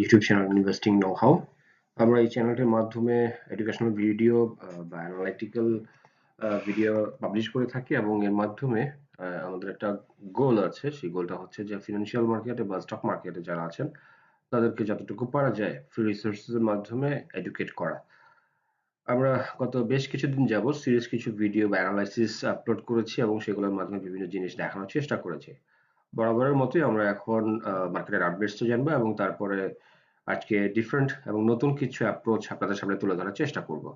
YouTube channel investing know how আমরা এই চ্যানেলটির মাধ্যমে এডুকেশনাল ভিডিও বা অ্যানালাইটিক্যাল ভিডিও পাবলিশ করে থাকি এবং এর মাধ্যমে আমাদের একটা গোল আছে। সেই গোলটা হচ্ছে যে ফিনান্সিয়াল মার্কেটে বা স্টক মার্কেটে যারা আছেন, তাদেরকে যতটুকু পারা যায় ফ্রি রিসোর্সের মাধ্যমে এডুকেট করা। আমরা গত বেশ কিছুদিন যাবত সিরিয়াস কিছু ভিডিও বা অ্যানালাইসিস আপলোড করেছি এবং সেগুলোর মাধ্যমে বিভিন্ন জিনিস দেখানোর চেষ্টা করেছি। বরাবরের মতোই আমরা এখন মার্কেটের আপডেটসটা জানব এবং তারপরে আজকে ডিফারেন্ট এবং নতুন কিছু অ্যাপ্রোচ আপনাদের সামনে তুলে ধরার চেষ্টা করব।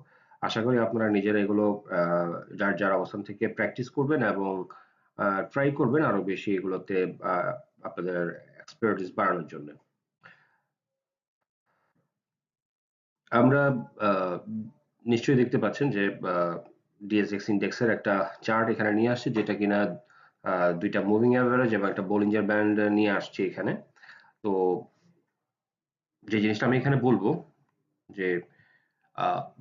আশা করি আপনারা নিজেরা এগুলো যার যার অবস্থান থেকে প্র্যাকটিস করবেন এবং ট্রাই করবেন আরও বেশি এগুলোতে আপনাদের এক্সপার্টিস বাড়ানোর জন্য। আমরা নিশ্চয়ই দেখতে পাচ্ছেন যে ডিএসএক্স ইন্ডেক্সের একটা চার্ট এখানে নিয়ে আসছে, যেটা কিনা দুইটা মুভিং অ্যাভারেজ এবং একটা বোলিঞ্জার ব্যান্ড নিয়ে আসছে এখানে। তো যে জিনিসটা আমি এখানে বলব, যে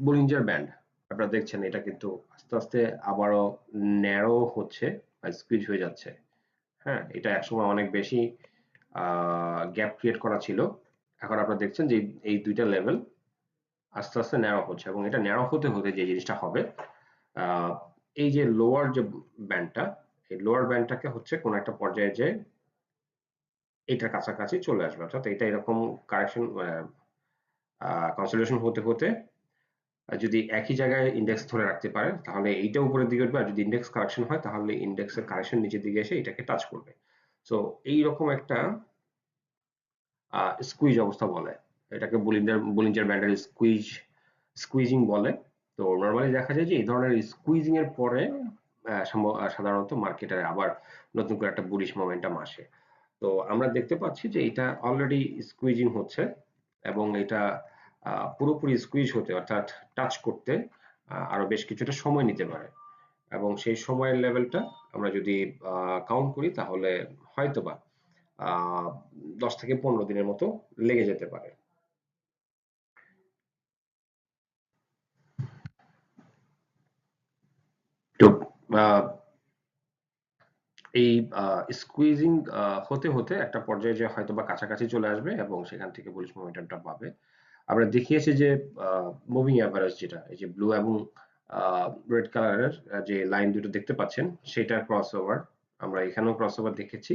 বোলিঞ্জার ব্যান্ড আপনারা দেখছেন এটা কিন্তু আস্তে আস্তে আবারও ন্যারো হচ্ছে স্কুইজ হয়ে যাচ্ছে। হ্যাঁ এটা একসময় অনেক বেশি গ্যাপ ক্রিয়েট করা ছিল। এখন আপনারা দেখছেন যে এই দুইটা লেভেল আস্তে আস্তে ন্যারো হচ্ছে এবং এটা ন্যারো হতে হতে যে জিনিসটা হবে এই যে লোয়ার যে ব্যান্ডটা এই লোয়ার ব্যান্ডটাকে হচ্ছে কোন একটা পর্যায়ে যে এটার কাছাকাছি চলে আসবে। অর্থাৎ এটা এরকম কারেকশন কনসোলিডেশন হতে হতে যদি একই জায়গায় ইন্ডেক্স ধরে রাখতে পারে, তাহলে এইটা উপরের দিকে উঠবে। আর যদি ইন্ডেক্স কারেকশন হয়, তাহলে ইন্ডেক্সের কারেকশন নিচের দিকে এসে এটাকে টাচ করবে। সো এই রকম একটা স্কুইজ অবস্থা বলে। এটাকে বুলিঞ্জার বুলিঞ্জার ব্যান্ডের স্কুইজ স্কুইজিং বলে। তো নর্মালি দেখা যায় যে এই ধরনের স্কুইজিং এর পরে সাধারণত মার্কেটে আবার নতুন করে একটা বুলিশ মোমেন্টাম আসে। তো আমরা দেখতে পাচ্ছি যে এটা অলরেডি স্কুইজিং হচ্ছে এবং এটা পুরোপুরি স্কুইজ হতে অর্থাৎ টাচ করতে আরও বেশ কিছুটা সময় নিতে পারে। এবং সেই সময়ের লেভেলটা আমরা যদি কাউন্ট করি তাহলে হয়তোবা দশ থেকে পনেরো দিনের মতো লেগে যেতে পারে তো এই স্কুইজিং হতে হতে একটা পর্যায়ে যে হয়তো বা কাছাকাছি চলে আসবে এবং সেখান থেকে বুলিশ মোমেন্টামটা পাবে। আমরা দেখিয়েছি যে মুভিং অ্যাভারেজ যেটা, এই যে ব্লু এবং রেড কালারের যে লাইন দুটো দেখতে পাচ্ছেন, সেটার ক্রস ওভার আমরা এখানেও ক্রস ওভার দেখেছি।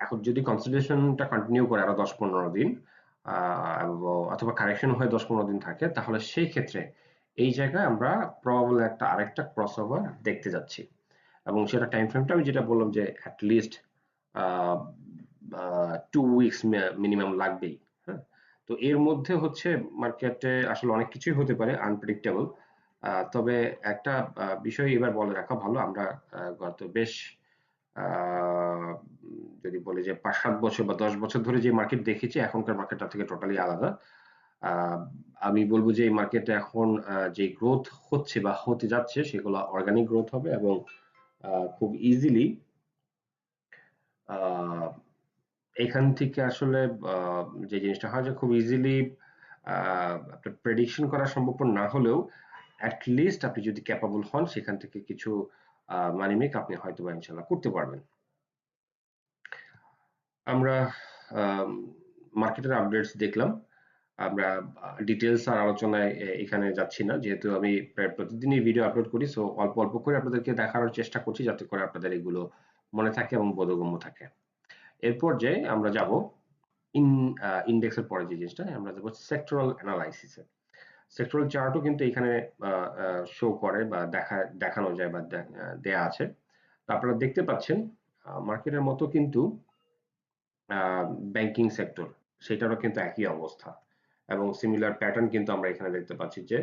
এখন যদি কনসিডারেশনটা কন্টিনিউ করে আরও দশ পনেরো দিন অথবা কারেকশন হয়ে দশ পনেরো দিন থাকে, তাহলে সেই ক্ষেত্রে এই জায়গায় আমরা প্রবাবল একটা আরেকটা ক্রস ওভার দেখতে যাচ্ছি। এবং সেটা টাইম ফ্রেমটা আমি যেটা বললাম যে অ্যাটলিস্ট টু উইকস মিনিমাম লাগবেই হ্যাঁ? তো এর মধ্যে হচ্ছে মার্কেটে আসলে অনেক কিছুই হতে পারে আনপ্রেডিক্টেবল তবে একটা বিষয় এবার বলে রাখা ভালো। আমরা গত বেশ যদি বলি যে পাঁচ, সাত বছর বা দশ বছর ধরে যে মার্কেট দেখেছি, এখনকার মার্কেটটা থেকে টোটালি আলাদা। আমি বলব যে এই মার্কেটে এখন যে গ্রোথ হচ্ছে বা হতে যাচ্ছে, সেগুলো অর্গানিক গ্রোথ হবে এবং খুব ইজিলি এখান থেকে আসলে যে জিনিসটা হয় যে খুব ইজিলি প্রেডিকশন করা সম্ভব না হলেও অ্যাটলিস্ট আপনি যদি ক্যাপাবল হন, সেখান থেকে কিছু মানি মেক আপনি হয়তো বা ইনশাল্লাহ করতে পারবেন। আমরা মার্কেটের আপডেটস দেখলাম। আমরা ডিটেলস আর আলোচনায় এখানে যাচ্ছি না। যেহেতু আমি প্রায় প্রতিদিনই ভিডিও আপলোড করি সো অল্প অল্প করে আপনাদেরকে দেখানোর চেষ্টা করছি যাতে করে আপনাদের এগুলো মনে থাকে এবং বোধগম্য থাকে। এরপর যে আমরা যাব ইন ইন্ডেক্সের পরে যে জিনিসটা, আমরা যাব সেক্টরাল অ্যানালাইসিসে সেক্টরাল চার্টও কিন্তু এখানে শো করে বা দেখা, দেখানো যায় বা দেয়া আছে। তা আপনারা দেখতে পাচ্ছেন মার্কেটের মতো কিন্তু ব্যাংকিং সেক্টর সেটারও কিন্তু একই অবস্থা। এবং সিমিলার প্যাটার্ন কিন্তু আমরা এখানে দেখতে পাচ্ছি যে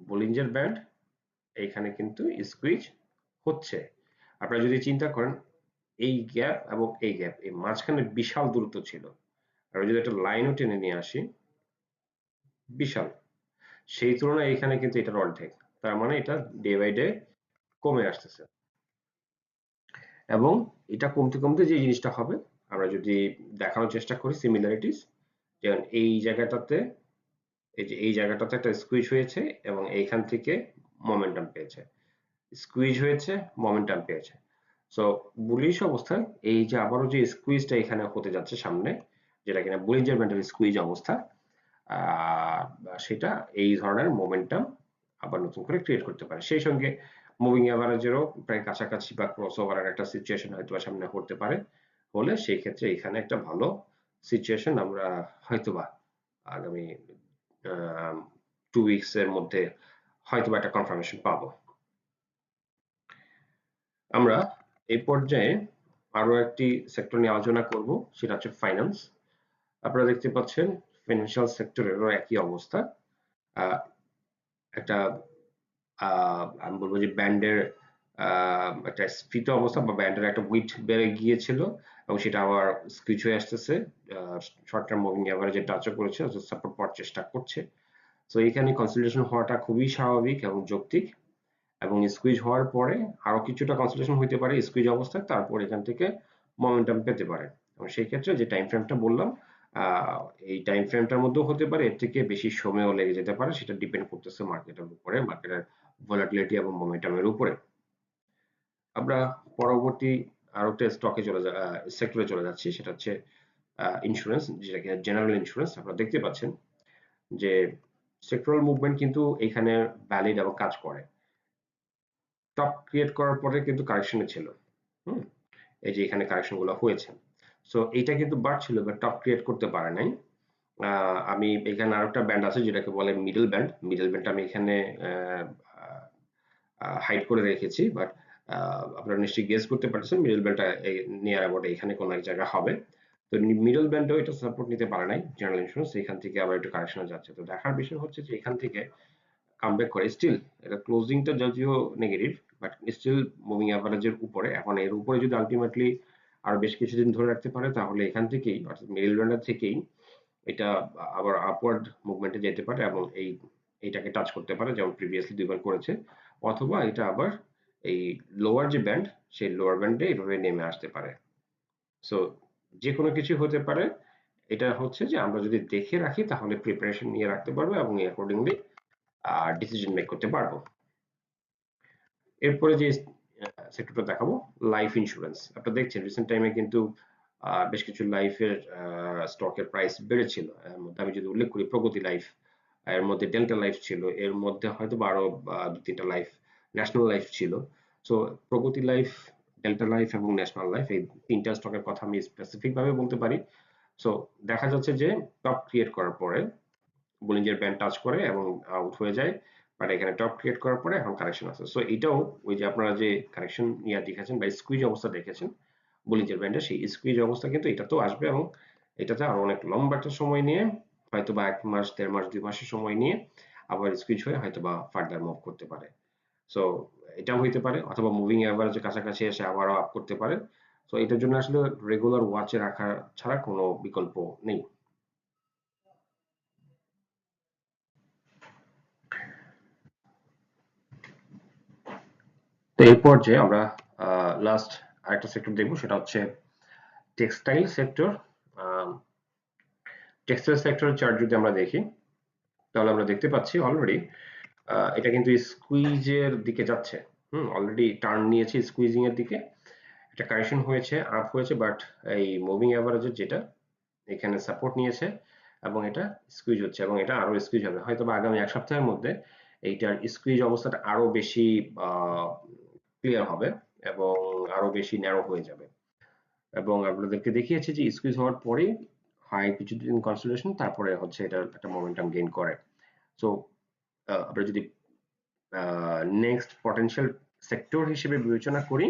বোলিঞ্জার ব্যান্ড এখানে কিন্তু স্কুইজ হচ্ছে। আপনারা যদি চিন্তা করেন, এই গ্যাপ এবং এই গ্যাপ এই মাঝখানে বিশাল দূরত্ব ছিল। আর যদি একটা লাইনও টেনে নিয়ে আসি, বিশাল। সেই তুলনায় এখানে কিন্তু এটার অর্ধেক। তার মানে এটা ডে বাই ডে কমে আসতেছে। এবং এটা কমতে কমতে যে জিনিসটা হবে, আমরা যদি দেখানোর চেষ্টা করি সিমিলারিটিস এই জায়গাটাতে, এই যে এই জায়গাটাতে একটা স্কুইজ হয়েছে এবং এইখান থেকে মোমেন্টাম পেয়েছে। স্কুইজ হয়েছে মোমেন্টাম পেয়েছে। সো বুলিশ অবস্থায় এই যে আবারও যে স্কুইজটা এখানে হতে যাচ্ছে সামনে, যেটা কিনা বুলিঞ্জার ব্যান্ডের স্কুইজ অবস্থা সেটা এই ধরনের মোমেন্টাম আবার নতুন করে ক্রিয়েট করতে পারে। সেই সঙ্গে মুভিং অ্যাভারেজেরও প্রায় কাছাকাছি বা ক্রস ওভারের একটা সিচুয়েশন হয়তো সামনে করতে পারে। হলে সেই ক্ষেত্রে এখানে একটা ভালো সিচুয়েশন আমরা হয়তোবা আগামী টু উইকস এর মধ্যে হয়তোবা একটা কনফার্মেশন পাবো। আমরা এই পর্যায়ে আরও একটি সেক্টর নিয়ে আলোচনা করব, সেটা হচ্ছে ফাইন্যান্স আপনারা দেখতে পাচ্ছেন ফিনান্সিয়াল সেক্টরেরও একই অবস্থা। একটা আমি বলব যে ব্যান্ডের একটা স্ফীত অবস্থা বা ব্যান্ডের একটা উইট বেড়ে গিয়েছিল এবং সেটা আবার স্কুইচ হয়ে আসতেছে। শর্ট টার্ম মুভিং অ্যাভারেজে টাচও করেছে সাপোর্ট পাওয়ার চেষ্টা করছে। তো এখানে কনসিডারেশন হওয়াটা খুবই স্বাভাবিক এবং যৌক্তিক এবং স্কুইজ হওয়ার পরে আরও কিছুটা কনসিডারেশন হইতে পারে স্কুইজ অবস্থায়, তারপর এখান থেকে মোমেন্টাম পেতে পারে। এবং সেই ক্ষেত্রে যে টাইম ফ্রেমটা বললাম এই টাইম ফ্রেমটার মধ্যেও হতে পারে, এর থেকে বেশি সময়ও লেগে যেতে পারে, সেটা ডিপেন্ড করতেছে মার্কেটের উপরে মার্কেটের ভলাটিলিটি এবং মোমেন্টামের উপরে। আমরা পরবর্তী আরও একটা স্টকে চলে যা সেক্টরে চলে যাচ্ছি, সেটা হচ্ছে ইন্স্যুরেন্স যেটাকে জেনারেল ইন্স্যুরেন্স আপনারা দেখতে পাচ্ছেন যে সেক্টরাল মুভমেন্ট কিন্তু এখানে ভ্যালিড এবং কাজ করে। টপ ক্রিয়েট করার পরে কিন্তু কারেকশনে ছিল এই যে এখানে কারেকশনগুলো হয়েছে। সো এইটা কিন্তু বাড়ছিল বাট টপ ক্রিয়েট করতে পারে নাই। আমি এখানে আরেকটা ব্যান্ড আছে, যেটাকে বলে মিডল ব্যান্ড মিডল ব্যান্ড আমি এখানে হাইড করে রেখেছি বাট আপনারা নিশ্চয়ই গেস করতে পারছেন মিডল ব্যান্ডটা এই নিয়ার অ্যাবাউট এখানে কোনো এক জায়গা হবে। তো মিডল ব্যান্ডও এটা সাপোর্ট নিতে পারে নাই জেনারেল ইন্স্যুরেন্স এখান থেকে আবার একটু কারেকশনে যাচ্ছে। তো দেখার বিষয় হচ্ছে যে এখান থেকে কামব্যাক করে। স্টিল এটা ক্লোজিংটা যদিও নেগেটিভ বাট স্টিল মুভিং অ্যাভারেজের উপরে। এখন এর উপরে যদি আলটিমেটলি আর বেশ কিছুদিন ধরে রাখতে পারে, তাহলে এখান থেকেই, অর্থাৎ মিডল ব্যান্ডার থেকেই এটা আবার আপওয়ার্ড মুভমেন্টে যেতে পারে এবং এই এইটাকে টাচ করতে পারে, যেমন প্রিভিয়াসলি দুইবার করেছে। অথবা এটা আবার এই লোয়ার যে ব্যান্ড সেই লোয়ার ব্যান্ডে এভাবে নেমে আসতে পারে। সো যে কোনো কিছু হতে পারে। এটা হচ্ছে যে আমরা যদি দেখে রাখি, তাহলে প্রিপারেশন নিয়ে রাখতে পারব এবং অ্যাকর্ডিংলি ডিসিশন মেক করতে পারব। এরপরে যে সেক্টরটা দেখাবো লাইফ ইন্স্যুরেন্স আপনারা দেখছেন রিসেন্ট টাইমে কিন্তু বেশ কিছু লাইফের স্টকের প্রাইস বেড়েছিল। এর মধ্যে আমি যদি উল্লেখ করি, প্রগতি লাইফ এর মধ্যে ডেল্টা লাইফ ছিল। এর মধ্যে হয়তো আরও দু তিনটা লাইফ ন্যাশনাল লাইফ ছিল। So Pragati Life Delta Life এবং ন্যাশনাল লাইফ এই তিনটা স্টকের কথা আমি স্পেসিফিক ভাবে বলতে পারি। সো দেখা যাচ্ছে যে টপ ক্রিয়েট করার পরে বোলিঞ্জের ব্যান্ড টাচ করে এবং আউট হয়ে যায় বাট এখানে টপ ক্রিয়েট করার পরে এখন কারেকশন আছে সো এটাও ওই যে আপনারা যে কারেকশন ইয়া দেখেছেন বা স্কুইজ অবস্থা দেখেছেন বোলিঞ্জের ব্যান্ডে সেই স্কুইজ অবস্থা কিন্তু এটা তো আসবে এবং এটাতে আরও অনেক লম্বা একটা সময় নিয়ে হয়তো বা এক মাস, দেড় মাস, দুই মাসের সময় নিয়ে আবার স্কুইজ হয়ে হয়তো বা ফার্দার মুভ করতে পারে। সো এটাও হইতে পারে, অথবা মুভিং অ্যাভারেজের কাছাকাছি এসে আবারও আপ করতে পারে। সো এটার জন্য আসলে রেগুলার ওয়াচে রাখা ছাড়া কোনো বিকল্প নেই। তো এই পর্যায়ে আমরা লাস্ট আরেকটা সেক্টর দেখব, সেটা হচ্ছে textile sector textile sector chart যদি আমরা দেখি, তাহলে আমরা দেখতে পাচ্ছি অলরেডি এটা কিন্তু স্কুইজের দিকে যাচ্ছে। হুম অলরেডি টার্ন নিয়েছে স্কুইজিং এর দিকে। এটা কারেকশন হয়েছে আপ হয়েছে বাট এই মুভিং অ্যাভারেজের যেটা, এখানে সাপোর্ট নিয়েছে এবং এটা স্কুইজ হচ্ছে এবং এটা আরও স্কুইজ হবে। হয়তো বা আগামী এক সপ্তাহের মধ্যে এইটার স্কুইজ অবস্থাটা আরও বেশি ক্লিয়ার হবে এবং আরও বেশি ন্যারো হয়ে যাবে। এবং আপনাদেরকে দেখিয়েছি যে স্কুইজ হওয়ার পরেই হাই কিছুদিন কনসোলেশন তারপরে হচ্ছে এটা একটা মোমেন্টাম গেইন করে। সো আমরা যদি নেক্সট পটেনশিয়াল সেক্টর হিসেবে বিবেচনা করি,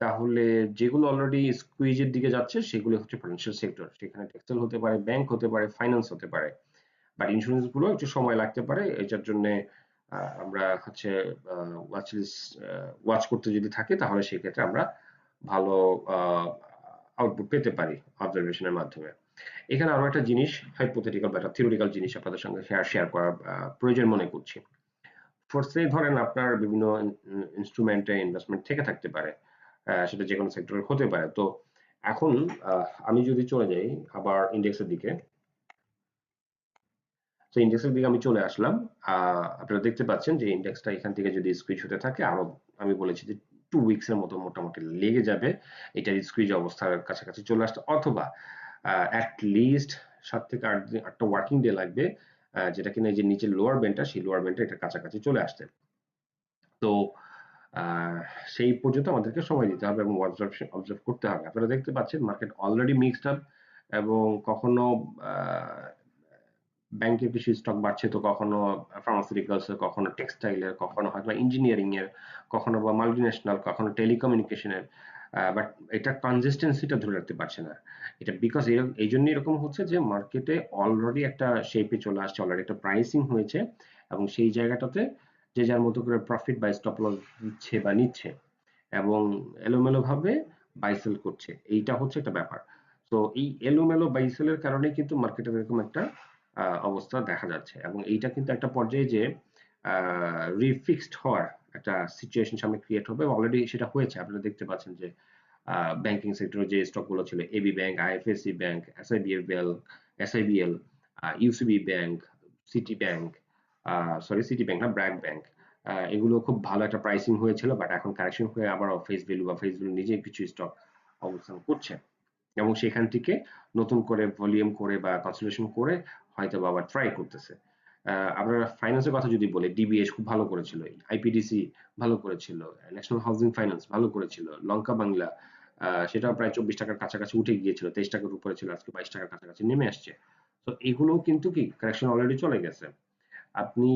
তাহলে যেগুলো অলরেডি স্কুইজের দিকে যাচ্ছে, সেগুলো হচ্ছে পটেনশিয়াল সেক্টর সেখানে টেক্সটাইল হতে পারে ব্যাংক হতে পারে ফাইন্যান্স হতে পারে। বাট ইন্স্যুরেন্সগুলো একটু সময় লাগতে পারে, এটার জন্য আমরা হচ্ছে ওয়াচ ওয়াচ করতে যদি থাকে, তাহলে সেক্ষেত্রে আমরা ভালো আউটপুট পেতে পারি অবজারভেশনের মাধ্যমে। এখানে আরও একটা জিনিস হাইপোথেটিক্যাল বা থিওরিটিক্যাল জিনিস আপনাদের সঙ্গে শেয়ার শেয়ার করার প্রয়োজন মনে করছি। ফোর্সে ধরেন আপনার বিভিন্ন ইনস্ট্রুমেন্টে ইনভেস্টমেন্ট থেকে থাকতে পারে সেটা যে কোনো সেক্টরে হতে পারে। তো এখন আমি যদি চলে যাই আবার ইন্ডেক্সের দিকে। তো ইন্ডেক্সের দিকে আমি চলে আসলাম। আপনারা দেখতে পাচ্ছেন যে ইন্ডেক্সটা এখান থেকে যদি স্কুইজ হতে থাকে, আরও আমি বলেছি যে টু উইকস এর মতো মোটামুটি লেগে যাবে। এটা স্কুইজ অবস্থার কাছাকাছি চলে আসতে অথবা অ্যাট লিস্ট সাত থেকে আট দিন, আটটা ওয়ার্কিং ডে লাগবে যেটা কিনা যে নিচের লোয়ার ব্যান্ডটা সেই লোয়ার ব্যান্ডটা এটা কাছাকাছি চলে আসতে তো সেই পর্যন্ত আমাদেরকে সময় দিতে হবে এবং অবজারভেশন অবজার্ভ করতে হবে। আপনারা দেখতে পাচ্ছেন মার্কেট অলরেডি মিক্সড আপ এবং কখনো ব্যাংকের কিছু স্টক বাড়ছে তো কখনো ফার্মাসিউটিক্যালস কখনো টেক্সটাইলের কখনো হয়তো ইঞ্জিনিয়ারিং এর, কখনো বা মাল্টিন্যাশনাল কখনো টেলিকমিউনিকেশনের বাট এটা কনসিস্টেন্সিটা ধরে রাখতে পারছে না। এটা বিকজ এই জন্য এরকম হচ্ছে যে মার্কেটে অলরেডি একটা শেপে চলে আসছে অলরেডি একটা প্রাইসিং হয়েছে এবং সেই জায়গাটাতে যে যার মতো করে প্রফিট বাই স্টপ লস দিচ্ছে বা নিচ্ছে এবং এলোমেলো ভাবে বাইসেল করছে, এইটা হচ্ছে একটা ব্যাপার। তো এই এলোমেলো বাইসেলের কারণে কিন্তু মার্কেটে এরকম একটা অবস্থা দেখা যাচ্ছে। এবং এইটা কিন্তু একটা পর্যায়ে যে রিফিক্সড হওয়ার একটা সিচুয়েশন সামনে ক্রিয়েট হবে। অলরেডি সেটা হয়েছে। আপনারা দেখতে পাচ্ছেন যে ব্যাংকিং সেক্টরে যে স্টকগুলো ছিল AB Bank IFSC Bank SIBL SIBL UCB Bank City Bank sorry City Bank না ব্র্যাক ব্যাংক এগুলো খুব ভালো একটা প্রাইসিং হয়েছিল বাট এখন কারেকশন হয়ে আবার ফেস ভ্যালু বা ফেস ভ্যালু নিজে কিছু স্টক অবস্থান করছে। এবং সেখান থেকে নতুন করে ভলিউম করে বা কনসোলেশন করে হয়তো বা আবার ট্রাই করতেছে। আমরা ফাইন্যান্সের কথা যদি বলি ডিবিএস খুব ভালো করেছিল আইপিডিসি ভালো করেছিল ন্যাশনাল হাউজিং ফাইন্যান্স ভালো করেছিল, লঙ্কা বাংলা সেটাও প্রায় চব্বিশ টাকার কাছাকাছি উঠে গিয়েছিল, তেইশ টাকার উপরে ছিল, আজকে বাইশ টাকার কাছাকাছি নেমে আসছে। তো এগুলোও কিন্তু কি কারেকশন অলরেডি চলে গেছে। আপনি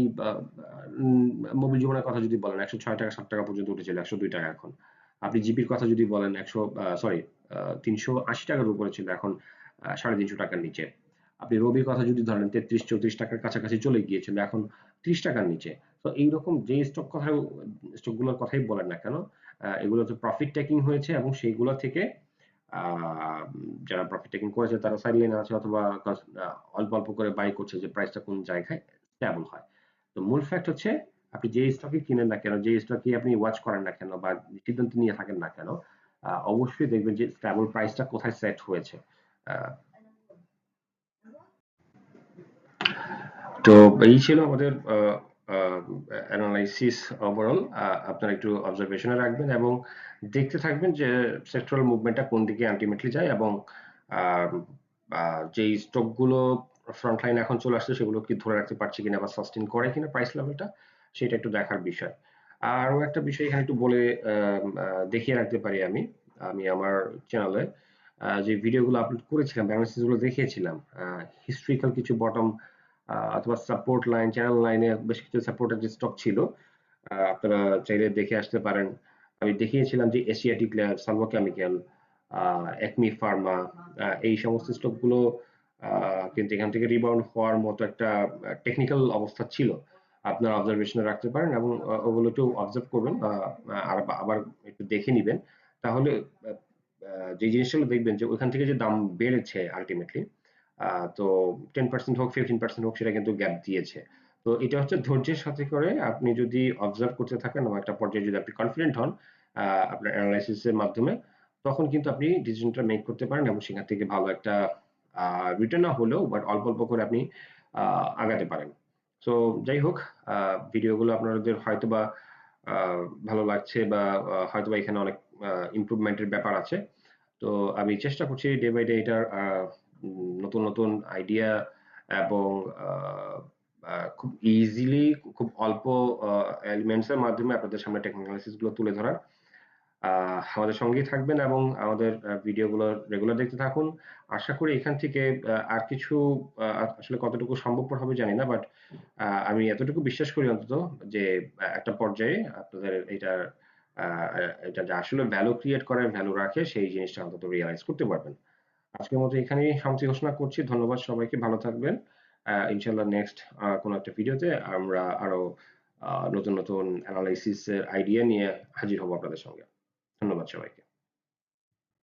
মোবিল জীবনের কথা যদি বলেন, একশো ছয় টাকা, সাত টাকা পর্যন্ত উঠেছিল, একশো দুই টাকা এখন। আপনি জিপির কথা যদি বলেন, একশো সরি তিনশো আশি টাকার উপরে ছিল, এখন সাড়ে তিনশো টাকার নিচে। আপনি রবির কথা যদি ধরেন, তেত্রিশ, চৌত্রিশ টাকার কাছাকাছি চলে গিয়েছিল, এখন ত্রিশ টাকার নিচে। তো এইরকম যে স্টক কথা স্টকগুলোর কথাই বলেন না কেন এগুলো তো প্রফিট টেকিং হয়েছে এবং সেইগুলো থেকে যারা প্রফিট টেকিং করেছে তারা সাইড লাইনে আছে অথবা অল্প অল্প করে বাই করছে যে প্রাইসটা কোন জায়গায় স্টেবল হয়। তো মূল ফ্যাক্ট হচ্ছে, আপনি যে স্টকে কিনেন না কেন, যে স্টকে আপনি ওয়াচ করেন না কেন বা সিদ্ধান্ত নিয়ে থাকেন না কেন অবশ্যই দেখবেন যে স্টেবল প্রাইসটা কোথায় সেট হয়েছে। তো এই ছিল আমাদের অ্যানালাইসিস ওভারঅল আপনারা একটু অবজারভেশনে রাখবেন এবং দেখতে থাকবেন যে সেক্টরাল মুভমেন্টটা কোন দিকে আলটিমেটলি যায় এবং যে স্টকগুলো ফ্রন্ট লাইন এখন চলে আসছে সেগুলো কি ধরে রাখতে পারছে কিনা বা সাস্টেন করে কিনা প্রাইস লেভেলটা সেটা একটু দেখার বিষয়। আরও একটা বিষয় এখানে একটু বলে দেখিয়ে রাখতে পারি আমি। আমি আমার চ্যানেলে যে ভিডিওগুলো আপলোড করেছিলামগুলো দেখিয়েছিলাম হিস্ট্রিক্যাল কিছু বটম অথবা সাপোর্ট লাইন চ্যানেল লাইনে বেশ কিছু সাপোর্টের যে স্টক ছিল আপনারা চাইলে দেখে আসতে পারেন। আমি দেখিয়েছিলাম যে Asiatic lab Salvo chemical ACME pharma এই সমস্ত স্টকগুলো কিন্তু এখান থেকে রিবাউন্ড হওয়ার মতো একটা টেকনিক্যাল অবস্থা ছিল। আপনার অবজারভেশনে রাখতে পারেন এবং ওগুলো একটু অবজার্ভ করবেন, বা আবার একটু দেখে নিবেন। তাহলে যে জিনিসগুলো দেখবেন যে ওইখান থেকে যে দাম বেড়েছে আলটিমেটলি তো টেন পার্সেন্ট হোক ফিফটিন পার্সেন্ট হোক, সেটা কিন্তু গ্যাপ দিয়েছে। তো এটা হচ্ছে ধৈর্যের সাথে করে আপনি যদি অবজার্ভ করতে থাকেন এবং একটা পর্যায়ে যদি আপনি কনফিডেন্ট হন আপনার অ্যানালাইসিসের মাধ্যমে, তখন কিন্তু আপনি ডিসিশনটা মেক করতে পারেন এবং সেখান থেকে ভালো একটা রিটার্ন না হলেও বাট অল্প অল্প করে আপনি আগাতে পারেন। সো যাই হোক ভিডিওগুলো আপনাদের হয়তো বা ভালো লাগছে বা হয়তো এখানে অনেক ইমপ্রুভমেন্টের ব্যাপার আছে। তো আমি চেষ্টা করছি ডে বাই ডে এটার নতুন নতুন আইডিয়া এবং খুব ইজিলি খুব অল্প এলিমেন্টস এর মাধ্যমে আপনাদের সামনে টেকনোলজিসগুলো তুলে ধরার আমাদের সঙ্গেই থাকবেন এবং আমাদের ভিডিওগুলো রেগুলার দেখতে থাকুন। আশা করি এখান থেকে আর কিছু আসলে কতটুকু সম্ভবপর হবে জানি না বাট আমি এতটুকু বিশ্বাস করি অন্তত যে একটা পর্যায়ে আপনাদের এটা এটা যে আসলে ভ্যালু ক্রিয়েট করে ভ্যালু রাখে, সেই জিনিসটা অন্তত রিয়েলাইজ করতে পারবেন। আজকের মতো এখানেই শান্তি ঘোষণা করছি। ধন্যবাদ সবাইকে, ভালো থাকবেন। ইনশাল্লাহ নেক্সট কোনো একটা ভিডিওতে আমরা আরও নতুন নতুন অ্যানালাইসিস এর আইডিয়া নিয়ে হাজির হব আপনাদের সঙ্গে। ধন্যবাদ সবাইকে।